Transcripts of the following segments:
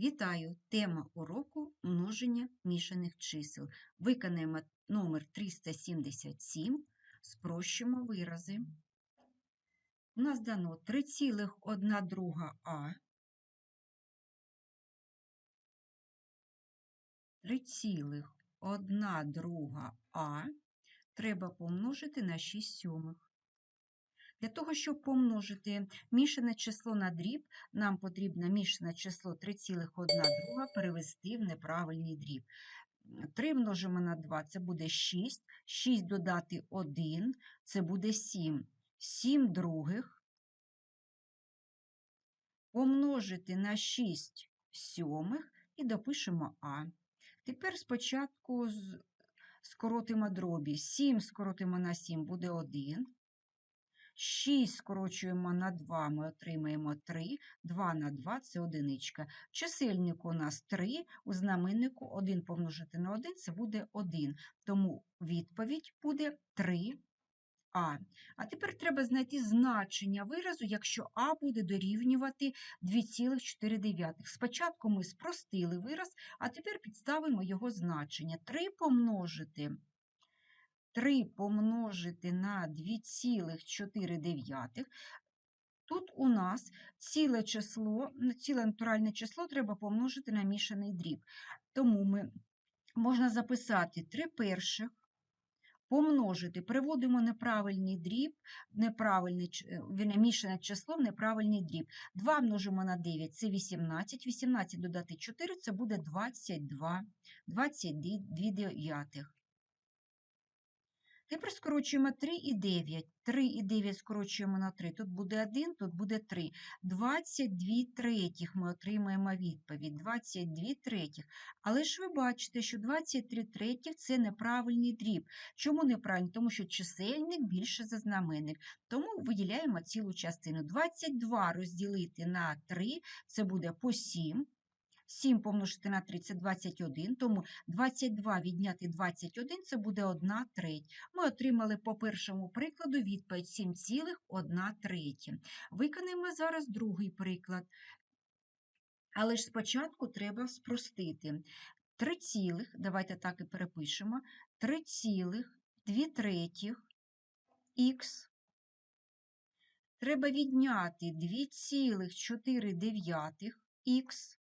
Вітаю! Тема уроку множення мішаних чисел. Виконаємо номер 377, спрощимо вирази. У нас дано 3,1 А, 3,1 А треба помножити на 6 сьомих. Для того, щоб помножити мішане число на дріб, нам потрібно мішане число 3,1 перевести в неправильний дріб. 3 множимо на 2 це буде 6, 6 додати 1 це буде 7. 7 других помножити на 6 сьомих і допишемо А. Тепер спочатку скоротимо дробі. 7 скоротимо на 7 буде 1. 6 скорочуємо на 2, ми отримаємо 3, 2 на 2 це одиничка. Чисельник у нас 3, у знаменнику 1 помножити на 1 це буде 1. Тому відповідь буде 3. А. А тепер треба знайти значення виразу, якщо А буде дорівнювати 2,4. Спочатку ми спростили вираз, а тепер підставимо його значення. 3 помножити 3 помножити на 2,4. Тут у нас ціле число, ціле натуральне число треба помножити на мішаний дріб. Тому ми можна записати 3 перших, помножити, переводимо неправильний дріб, неправильне, мішане число в неправильний дріб. 2 множимо на 9 це 18, 18 додати 4 це буде 22, 22 дев'ятих. Тепер скорочуємо 3 і 9. 3 і 9 скорочуємо на 3. Тут буде 1, тут буде 3. 22 третіх ми отримаємо відповідь. 22 третіх. Але ж ви бачите, що 23 третіх – це неправильний дріб. Чому неправильний? Тому що чисельник більше за знаменник. Тому виділяємо цілу частину. 22 розділити на 3 – це буде по 7. 7 помножити на 3 це 21, тому 22 відняти 21 це буде 1 треть. Ми отримали по першому прикладу відповідь 7,1 третя. Виконаємо зараз другий приклад. Але ж спочатку треба спростити. 3 цілих, давайте так і перепишемо, 3 цілих 2 третіх х. Треба відняти 2,4 х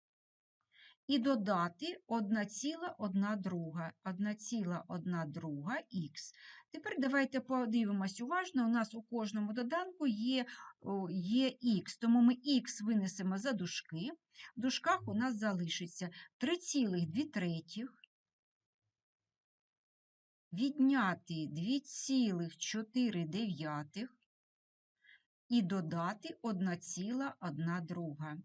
і додати 1,1 друга, 1,1 друга х. Тепер давайте подивимось уважно, у нас у кожному доданку є є х, тому ми х винесемо за дужки. В дужках у нас залишиться 3,2 третіх, відняти 2,4 і додати 1,1 друга.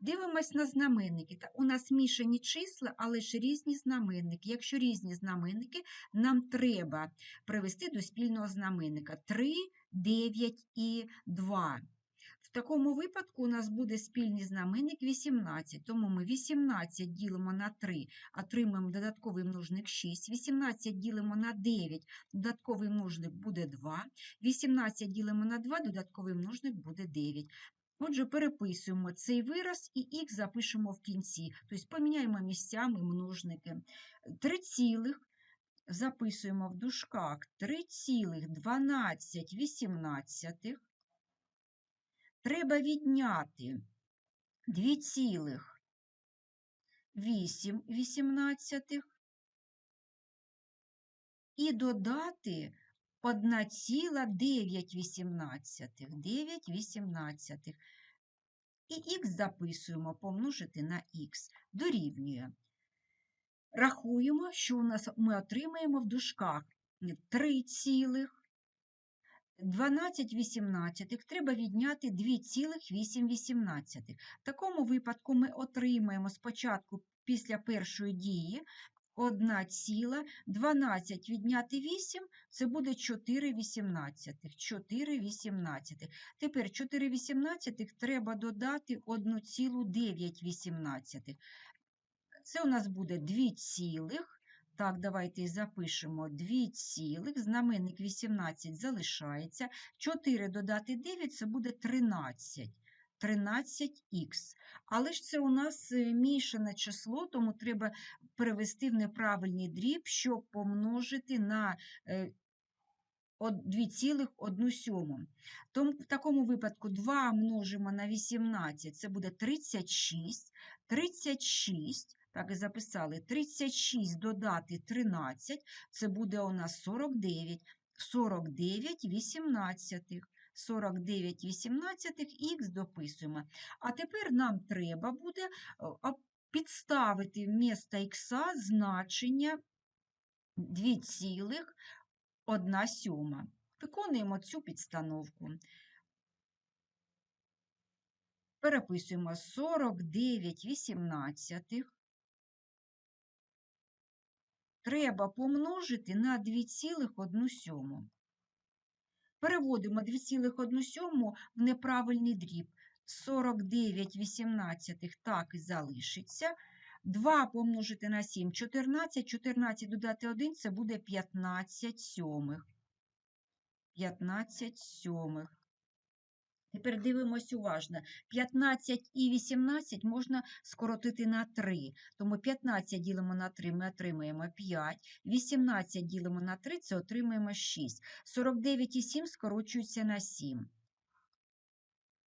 Дивимось на знаменники. У нас мішані числа, але ж різні знаменники. Якщо різні знаменники, нам треба привести до спільного знаменника 3, 9 і 2. В такому випадку у нас буде спільний знаменник 18, тому ми 18 ділимо на 3, отримаємо додатковий множник 6, 18 ділимо на 9, додатковий множник буде 2, 18 ділимо на 2, додатковий множник буде 9. Отже, переписуємо цей вираз і х запишемо в кінці, тобто поміняємо місцями множники. 3 цілих записуємо в дужках 3,12. Треба відняти 2,8 і додати 1,918. 9 І х записуємо помножити на х. Дорівнює. Рахуємо, що у нас ми отримаємо в дужках 3 цілих. 12 18 треба відняти 2,8. В такому випадку ми отримаємо спочатку після першої дії 1 ціла, 12 відняти 8 це буде 4 вісімнадцятих. 4 вісімнадцятих. Тепер 4 вісімнадцятих треба додати 1,9 вісімнадцятих. Це у нас буде 2 цілих. Так, давайте запишемо 2 цілих, знаменник 18 залишається. 4 додати 9 це буде 13. 13х. Але ж це у нас е, мішане число, тому треба перевести в неправильний дріб, щоб помножити на е, 2,1 сьому. Тому в такому випадку 2 множимо на 18, це буде 36. 36, так і записали, 36 додати 13, це буде у нас 49. 49 вісімнадцятих. 49 вісімнадцятих х дописуємо. А тепер нам треба буде е, підставити вмісто х значення 2,1 сьома. Виконуємо цю підстановку. Переписуємо 49 вісімнадцятих. Треба помножити на 2,1 сьому. Переводимо 2,1 сьому в неправильний дріб. 49 вісімнадцятих так і залишиться. 2 помножити на 7 – 14, 14 додати 1 – це буде 15 сьомих. 15 сьомих. Тепер дивимось уважно. 15 і 18 можна скоротити на 3. Тому 15 ділимо на 3, ми отримаємо 5. 18 ділимо на 3, це отримаємо 6. 49 і 7 скорочуються на 7.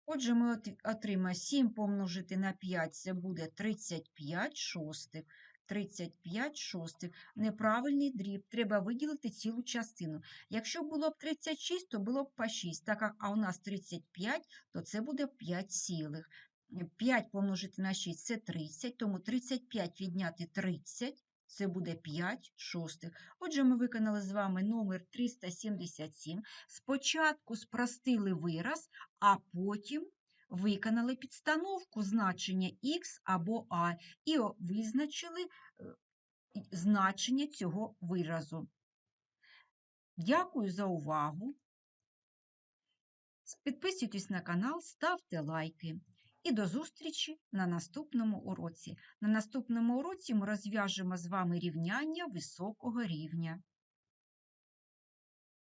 Отже, ми отримаємо 7 помножити на 5, це буде 35 шостих. 35 шостих. Неправильний дріб. Треба виділити цілу частину. Якщо було б 36, то було б по 6. Так як а у нас 35, то це буде 5 цілих. 5 помножити на 6 – це 30, тому 35 відняти 30 – це буде 5 шостих. Отже, ми виконали з вами номер 377. Спочатку спростили вираз, а потім виконали підстановку значення х або а і визначили е, значення цього виразу. Дякую за увагу. Підписуйтесь на канал, ставте лайки. І до зустрічі на наступному уроці. На наступному уроці ми розв'яжемо з вами рівняння високого рівня.